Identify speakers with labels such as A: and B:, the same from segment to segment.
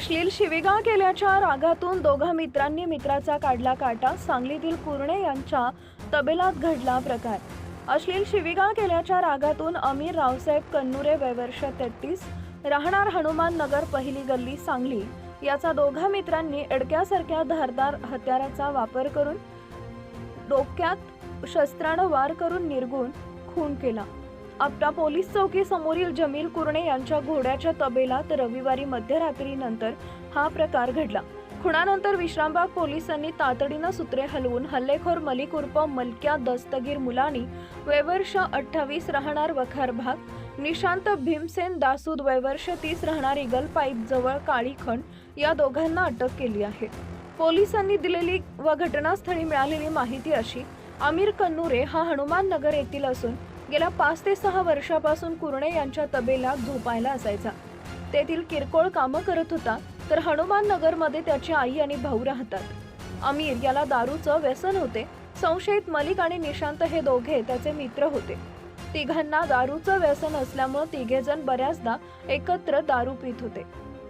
A: शिवीगाळ केल्याच्या रागातून दोघा मित्रांनी मित्राचा काढला काटा. सांगलीतील कुर्णे यांच्या तबेलात घडला प्रकार. अश्लील शिविगा केल्याच्या रागातून अमीर रावसाहेब कन्नुरे वयवर्ष तेहतीस राहणार हनुमान नगर पहिली गल्ली सांगली. याचा दोघा मित्रांनी एडक्यासारख्या धारदार हत्याराचा वापर करून डोक्यात शस्त्रानं वार करून निर्गुण खून केला. आपटा पोलीस चौकी समोरील जमील कुर्णे यांच्या घोड्याच्या तबेलात रविवारी मध्यरात्रीनंतर हा प्रकार घडला. खुणानंतर विश्रामबाग पोलिसांनी तातडीनं सूत्रे हलवून हल्लेखोर मलिक उर्फ मलक्या दस्तगीर मुलानी वयवर्ष अठ्ठावीस राहणार वखार भाग निशांत भीमसेन दासूद वयवर्ष तीस राहणार इगल पाईप जवळ काळीखंड या दोघांना अटक केली आहे. पोलिसांनी दिलेली व घटनास्थळी मिळालेली माहिती अशी आमिर कन्नुरे हा हनुमान नगर येथील असून गेल्या पाच ते सहा वर्षापासून कुरणे यांच्या तबेला झोपायला असायचा. तेथील किरकोळ कामं करत होता तर हनुमान नगरमध्ये त्याची आई आणि भाऊ राहतात. अमीर याला दारूचं व्यसन होते. संशयित मलिक आणि निशांत हे दोघे त्याचे मित्र होते. तिघांना दारूचं व्यसन असल्यामुळे तिघेजण बऱ्याचदा एकत्र दारू पित होते.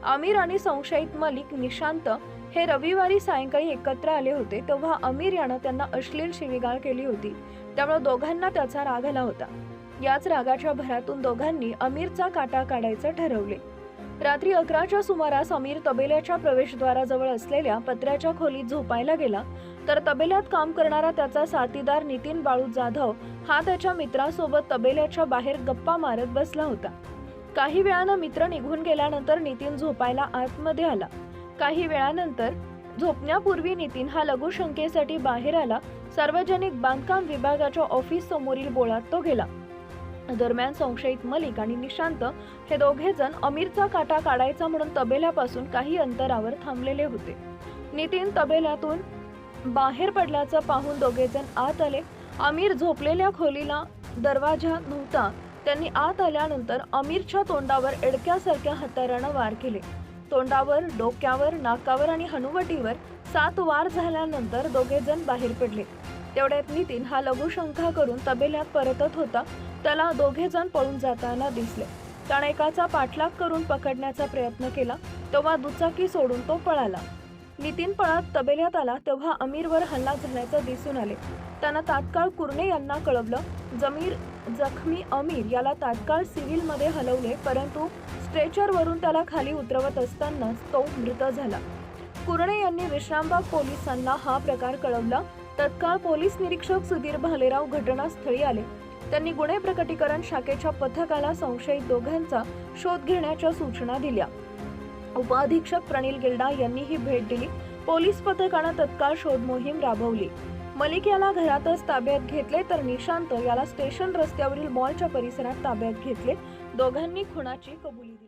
A: आमिर आणि संशयित मलिक निशांत हे रविवारी सायंकाळी एकत्र आले होते तेव्हा अमीर यानं त्यांना अश्लील शिवीगाळ केली होती. त्यामुळे दोघांना त्याचा राग आला होता. याच रागाच्या भरातून दोघांनी अमीरचा काटा काढायचं ठरवले. रात्री अकराच्या सुमारास अमीर तबेल्याच्या प्रवेशद्वाराजवळ असलेल्या पत्र्याच्या खोलीत झोपायला गेला तर तबेल्यात काम करणारा त्याचा साथीदार नितीन बाळू जाधव हा त्याच्या मित्रासोबत तबेल्याच्या बाहेर गप्पा मारत बसला होता. काही वेळानं मित्र निघून गेल्यानंतर नितीन झोपायला आतमध्ये आला. काही वेळानंतर झोपण्यापूर्वी नितीन हा लघुशंकेसाठी बाहेर आला. सार्वजनिक बांधकाम विभागाच्या ऑफिस समोरील बोळात तो गेला. दरम्यान संशयित मलिक आणि निशांत हे दोघे जण अमीरचा काटा काढायचा म्हणून तबेल्यापासून काही अंतरावर थांबलेले होते. नितीन तबेल्यातून बाहेर पडल्याचं पाहून दोघे जण आत आले. अमीर झोपलेल्या खोलीला दरवाजा नव्हता. त्यांनी आत आल्यानंतर अमीरच्या तोंडावर एडक्यासारख्या हत्यारानं वार केले. तोंडावर डोक्यावर नाकावर आणि हनुवटीवर सात वार झाल्यानंतर दोघे जण बाहेर पडले. तेवढ्यात नितीन हा लघुशंका करून तबेल्यात परतत होता. त्याला दोघे जण पळून जाताना दिसले. त्याने एकाचा पाठलाग करून पकडण्याचा प्रयत्न केला. तेव्हा दुचाकी सोडून तो पळाला. नितीन पळत तबेल्यात आला तेव्हा अमीरवर हल्ला झाल्याचं दिसून आले. त्यांना तात्काळ कुर्णे यांना कळवलं. जमीर जखमी अमीर याला तात्काळ सिव्हिलमध्ये हलवले परंतु स्ट्रेचरवरून त्याला खाली उतरवत असतानाच तो मृत झाला. कुर्णे यांनी विश्रामबाग पोलिसांना हा प्रकार कळवला. तत्काळ पोलीस निरीक्षक सुधीर भालेराव घटनास्थळी आले. त्यांनी गुन्हे प्रकटीकरण शाखेच्या पथकाला संशयित दोघांचा शोध घेण्याच्या सूचना दिल्या. उपअधीक्षक प्रणील गिल्डा यांनी ही भेट दिली. पोलीस पथकानं तत्काळ शोध मोहीम राबवली. मलिक याला घरातच ताब्यात घेतले तर निशांत याला स्टेशन रस्त्यावरील मॉलच्या परिसरात ताब्यात घेतले. दोघांनी खुनाची कबुली दिली.